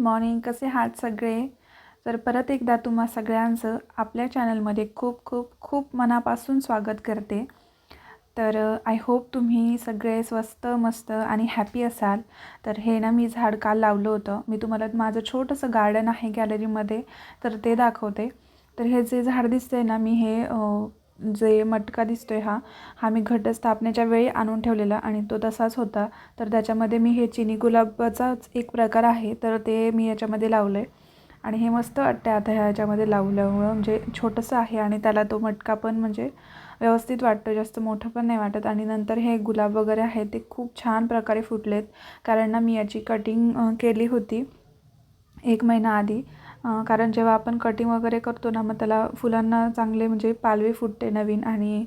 Morning कसे आहात सगळे? तर परत एकदा तुम्हा सगळ्यांचं आपल्या चॅनलमध्ये खूप खूप खूप मनापासून स्वागत करते. तर आय होप तुम्ही सगळे स्वस्त मस्त आणि हॅपी असाल. तर हे ना मी झाड काल लावलं होतं. मी तुम्हाला माझं छोटंसं गार्डन आहे गॅलरीमध्ये तर ते दाखवते. तर हे जे झाड दिसतंय ना मी हे जे मटका दिसतो आहे हा हा मी घटस्थापनेच्या वेळी आणून ठेवलेला आणि तो तसाच होता. तर त्याच्यामध्ये मी हे चिनी गुलाबाचाच एक प्रकार आहे तर ते मी याच्यामध्ये लावलं आहे आणि हे मस्त वाटतं आता ह्याच्यामध्ये लावल्यामुळं म्हणजे छोटंसं आहे आणि त्याला तो मटका पण म्हणजे व्यवस्थित वाटतो जास्त मोठं पण नाही वाटत. आणि नंतर हे गुलाब वगैरे आहे ते खूप छान प्रकारे फुटलेत. कारण ना मी याची कटिंग केली होती एक महिना आधी. कारण जेव्हा आपण कटिंग वगैरे करतो ना मग त्याला फुलांना चांगले म्हणजे पालवी फुटते नवीन आणि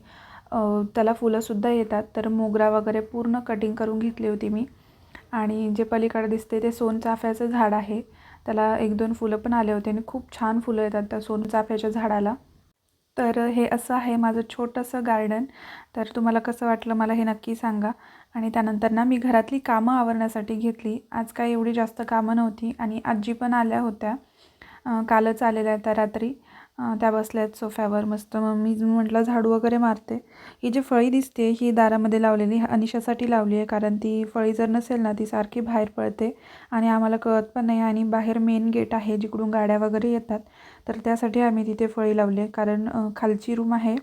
त्याला फुलंसुद्धा येतात. तर मोगरा वगैरे पूर्ण कटिंग करून घेतली होती मी. आणि जे पलीकडे दिसते ते सोनचाफ्याचं झाड आहे. त्याला एक दोन फुलं पण आले होते आणि खूप छान फुलं येतात त्या सोनचाफ्याच्या झाडाला. तर हे असं आहे माझं छोटंसं गार्डन तर तुम्हाला कसं वाटलं मला हे नक्की सांगा. आणि त्यानंतर ना मी घरातली कामं आवरण्यासाठी घेतली. आज काय एवढी जास्त कामं नव्हती आणि आजी पण आल्या होत्या. कालच आलेल्या त्या रात्री. त्या बसल्या आहेत सोफ्यावर मस्त. मग मी म्हटलं झाडू वगैरे मारते. ही जी फळी दिसते ही दारामध्ये लावलेली अनिशासाठी लावली आहे. कारण ती फळी जर नसेल ना ती सारखी बाहेर पडते आणि आम्हाला कळत पण नाही. आणि बाहेर मेन गेट आहे जिकडून गाड्या वगैरे येतात. तर त्यासाठी आम्ही तिथे फळी लावली आहे. कारण खालची रूम आहे.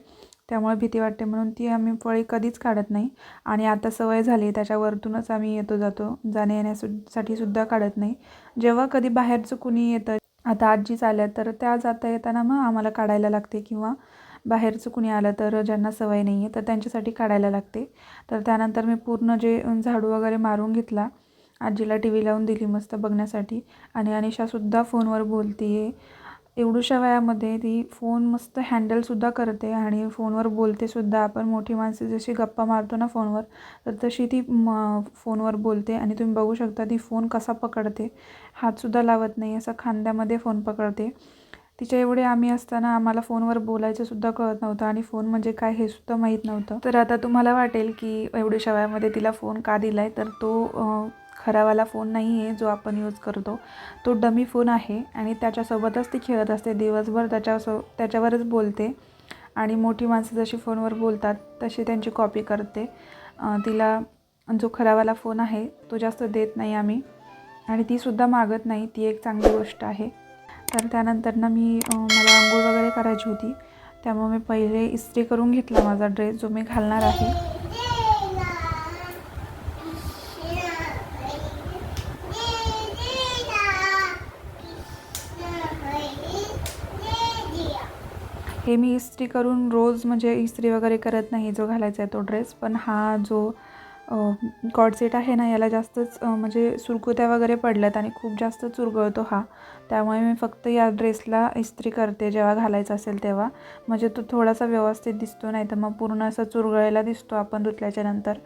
त्यामुळे भीती वाटते. म्हणून ती आम्ही फळी कधीच काढत नाही. आणि आता सवय झाली आहे. त्याच्यावरतूनच आम्ही येतो जातो. जाण्या येण्यासाठी सुद्धा काढत नाही. जेव्हा कधी बाहेरचं कुणी येतं आता आजीच आल्या तर त्या जाता येताना मग आम्हाला काढायला लागते किंवा बाहेरचं कुणी आलं तर ज्यांना सवय नाही आहे तर त्यांच्यासाठी काढायला लागते. तर त्यानंतर मी पूर्ण जे झाडू वगैरे मारून घेतला आजीला टी व्ही लावून दिली मस्त बघण्यासाठी. आणि अनिशासुद्धा फोनवर बोलते आहे एवढूशा वयामध्ये ती फोन मस्त हँडलसुद्धा करते आणि फोनवर बोलतेसुद्धा आपण मोठी माणसे जशी गप्पा मारतो ना फोनवर तर तशी ती म फोनवर बोलते आणि तुम्ही बघू शकता ती फोन कसा पकडते. हातसुद्धा लावत नाही असं खांद्यामध्ये फोन पकडते. तिच्या एवढे आम्ही असताना आम्हाला फोनवर बोलायचंसुद्धा कळत नव्हतं आणि फोन म्हणजे काय हे सुद्धा माहीत नव्हतं. तर आता तुम्हाला वाटेल की एवढ्याशा वयामध्ये तिला फोन का दिला आहे तर तो खरावाला फोन नाही आहे जो आपण यूज करतो. तो डमी फोन आहे आणि त्याच्यासोबतच ती खेळत असते. दिवसभर त्याच्यासो त्याच्यावरच बोलते. आणि मोठी माणसं जशी फोनवर बोलतात तशी त्यांची कॉपी करते. तिला जो खरावाला फोन आहे तो जास्त देत नाही आम्ही. आणि तीसुद्धा मागत नाही. ती एक चांगली गोष्ट आहे. तर त्यानंतर ना मी मला आंघोळ वगैरे करायची होती. त्यामुळे मी पहिले इस्त्री करून घेतला माझा ड्रेस जो मी घालणार आहे. हे मी इस्त्री करून रोज म्हणजे इस्त्री वगैरे करत नाही जो घालायचा आहे तो ड्रेस पण हा जो कॉडसेट आहे ना याला जास्तच म्हणजे सुरकुत्या वगैरे पडल्यात आणि खूप जास्त चुरगळतो हा. त्यामुळे मी फक्त या ड्रेसला इस्त्री करते जेव्हा घालायचा असेल तेव्हा. म्हणजे तो थोडासा व्यवस्थित दिसतो नाही तर मग पूर्ण असा चुरगळायला दिसतो आपण धुतल्याच्या नंतर.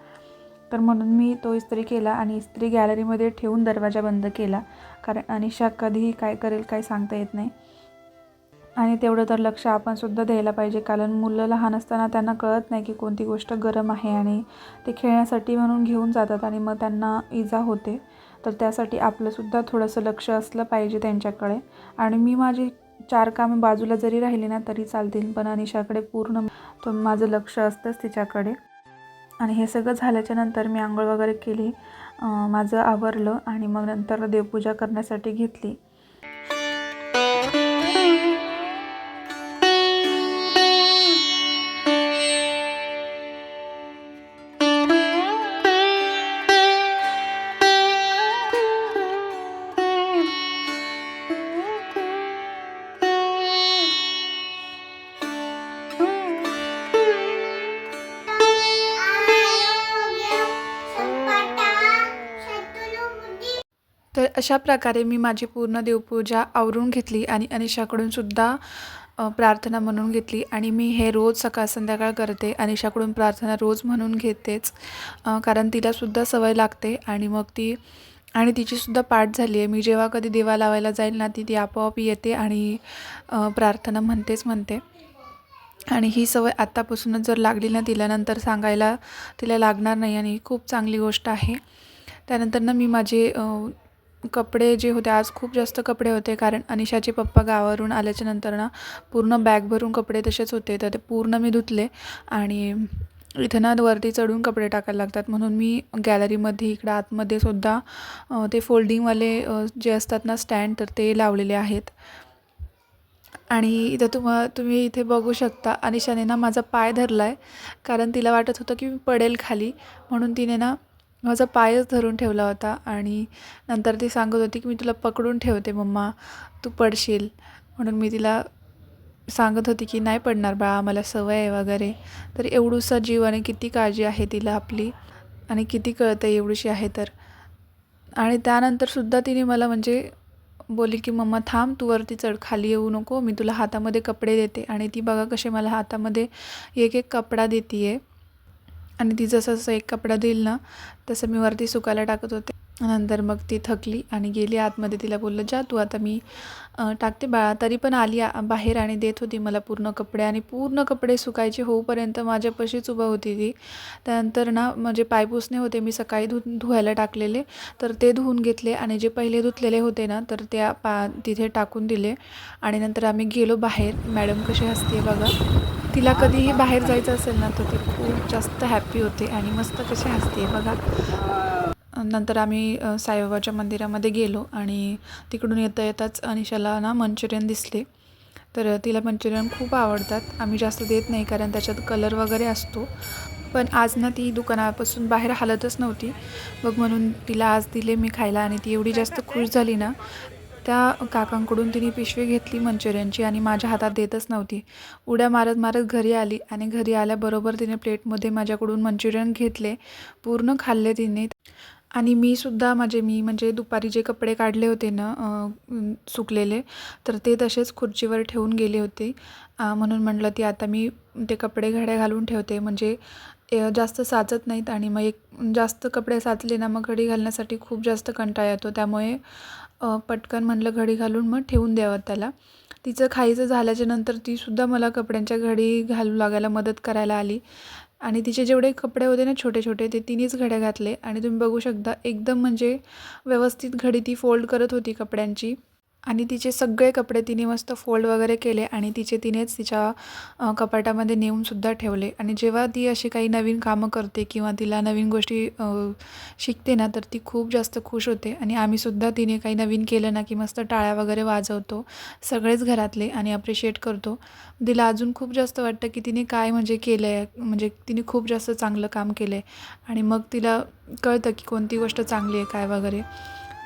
तर म्हणून मी तो इस्त्री केला आणि इस्त्री गॅलरीमध्ये ठेवून दरवाजा बंद केला. कारण अनिशा कधीही काय करेल काय सांगता येत नाही. आणि तेवढं तर लक्ष आपण सुद्धा द्यायला पाहिजे. कारण मुलं लहान असताना त्यांना कळत नाही की कोणती गोष्ट गरम आहे आणि ते खेळण्यासाठी म्हणून घेऊन जातात आणि मग त्यांना इजा होते. तर त्यासाठी आपलंसुद्धा थोडंसं लक्ष असलं पाहिजे त्यांच्याकडे. आणि मी माझी चार कामं बाजूला जरी राहिली ना तरी चालतील पण अनिशाकडे पूर्ण तो माझं लक्ष असतंच तिच्याकडे. आणि हे सगळं झाल्याच्यानंतर मी आंघोळ वगैरे केली माझं आवरलं आणि मग नंतर देवपूजा करण्यासाठी घेतली. तर अशा प्रकारे मी माझी पूर्ण देवपूजा आवरून घेतली आणि अनिशाकडून सुद्धा प्रार्थना म्हणून घेतली आणि मी हे रोज सकाळ संध्याकाळ करते. अनिशाकडून प्रार्थना रोज म्हणून घेतेच कारण तिलासुद्धा सवय लागते आणि मग ती आणि तिचीसुद्धा पाठ झाली आहे. मी जेव्हा कधी देवा लावायला जाईल ना ती ती आपोआप येते आणि प्रार्थना म्हणतेच म्हणते. आणि ही सवय आत्तापासूनच जर लागली ना तिला नंतर सांगायला तिला लागणार नाही आणि ही खूप चांगली गोष्ट आहे. त्यानंतर ना मी माझे कपडे जे होते आज खूप जास्त कपडे होते कारण अनिशाचे पप्पा गावावरून आल्याच्यानंतर ना पूर्ण बॅग भरून कपडे तसेच होते तर ते पूर्ण मी धुतले आणि इथं ना वरती चढून कपडे टाकायला लागतात. म्हणून मी गॅलरीमध्ये इकडं आतमध्ये सुद्धा ते फोल्डिंगवाले जे असतात ना स्टँड तर ते लावलेले आहेत. आणि इथं तुम्हा तुम्ही इथे बघू शकता अनिशाने ना माझा पाय धरला आहे कारण तिला वाटत होतं की मी पडेल खाली. म्हणून तिने ना माझा पायच धरून ठेवला होता आणि नंतर ती सांगत होती की मी तुला पकडून ठेवते मम्मा तू पडशील. म्हणून मी तिला सांगत होती की नाही पडणार बाळा मला सवय आहे वगैरे. तर एवढूसा जीव आणि किती काळजी आहे तिला आपली आणि किती कळतं एवढीशी आहे तर. आणि त्यानंतरसुद्धा तिने मला म्हणजे बोली की मम्मा थांब तू वरती चढ खाली येऊ नको. मी तुला हातामध्ये कपडे देते. आणि ती बघा कसे मला हातामध्ये एक एक कपडा देते आहे आणि ती जसं जसं एक कपडा देईल ना तसं मी वरती सुकायला टाकत होते. नंतर मग ती थकली आणि गेली आतमध्ये. तिला बोललं जा तू आता मी टाकते बाळा. तरी पण आली आ- बाहेर आणि देत होती मला पूर्ण कपडे आणि पूर्ण कपडे सुकायचे होऊपर्यंत माझ्यापाशीच उभं होती ती. त्यानंतर ना म्हणजे पायपुसणे होते मी सकाळी धु धुवायला टाकलेले. तर ते धुवून घेतले आणि जे पहिले धुतलेले होते ना तर त्या पा तिथे टाकून दिले. आणि नंतर आम्ही गेलो बाहेर. मॅडम कशी हसते बघा. तिला कधीही बाहेर जायचं असेल ना तर ती खूप जास्त हॅप्पी होते आणि मस्त कशी हसते बघा. नंतर आम्ही साईबाबाच्या मंदिरामध्ये गेलो आणि तिकडून येता येताच अनिशाला ना मंचुरियन दिसले. तर तिला मंचुरियन खूप आवडतात. आम्ही जास्त देत नाही कारण त्याच्यात कलर वगैरे असतो. पण आज ना ती दुकानापासून बाहेर हालतच नव्हती. मग म्हणून तिला आज दिले मी खायला आणि ती एवढी जास्त खुश झाली ना त्या काकांकडून तिने पिशवी घेतली मंचुरियनची आणि माझ्या हातात देतच नव्हती. उड्या मारत मारत घरी आली आणि घरी आल्याबरोबर तिने प्लेटमध्ये माझ्याकडून मंचुरियन घेतले पूर्ण खाल्ले तिने. आणि मी सुद्धा माझे मी म्हणजे दुपारी जे कपडे काढले होते ना सुकलेले तर ते तसेच खुर्चीवर ठेवून गेले होते. म्हणून म्हटलं ती आता मी ते कपडे घड्या घालून ठेवते. म्हणजे जास्त साचत नाहीत आणि मग एक जास्त कपडे साचले ना मग घडी घालण्यासाठी खूप जास्त कंटाळा येतो. त्यामुळे पटकन म्हणलं घडी घालून मग ठेवून द्यावं त्याला. तिचं खायचं झाल्याच्यानंतर तीसुद्धा मला कपड्यांच्या घडी घालू लागायला मदत करायला आली. आणि तिचे जेवढे कपडे होते ना छोटे छोटे ते तिनेच घड्या घातले. आणि तुम्ही बघू शकता एकदम म्हणजे व्यवस्थित घडी ती फोल्ड करत होती कपड्यांची. आणि तिचे सगळे कपडे तिने मस्त फोल्ड वगैरे केले आणि तिचे तिनेच तिच्या कपाटामध्ये नेऊनसुद्धा ठेवले. आणि जेव्हा ती अशी काही नवीन कामं करते किंवा तिला नवीन गोष्टी शिकते ना तर ती खूप जास्त खुश होते. आणि आम्हीसुद्धा तिने काही नवीन केलं ना की मस्त टाळ्या वगैरे वाजवतो सगळेच घरातले आणि अप्रिशिएट करतो. तिला अजून खूप जास्त वाटतं की तिने काय म्हणजे केलं आहे म्हणजे तिने खूप जास्त चांगलं काम केलं आहे आणि मग तिला कळतं की कोणती गोष्ट चांगली आहे काय वगैरे.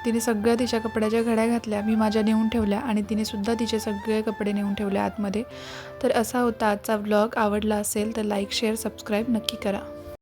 तिने सगळ्या तिच्या कपड्याच्या घड्या घातल्या मी माझ्या नेऊन ठेवल्या आणि तिने सुद्धा तिचे सगळे कपडे नेऊन ठेवले आतमध्ये. तर असा होता आजचा व्लॉग आवडला असेल तर लाईक शेअर सबस्क्राईब नक्की करा.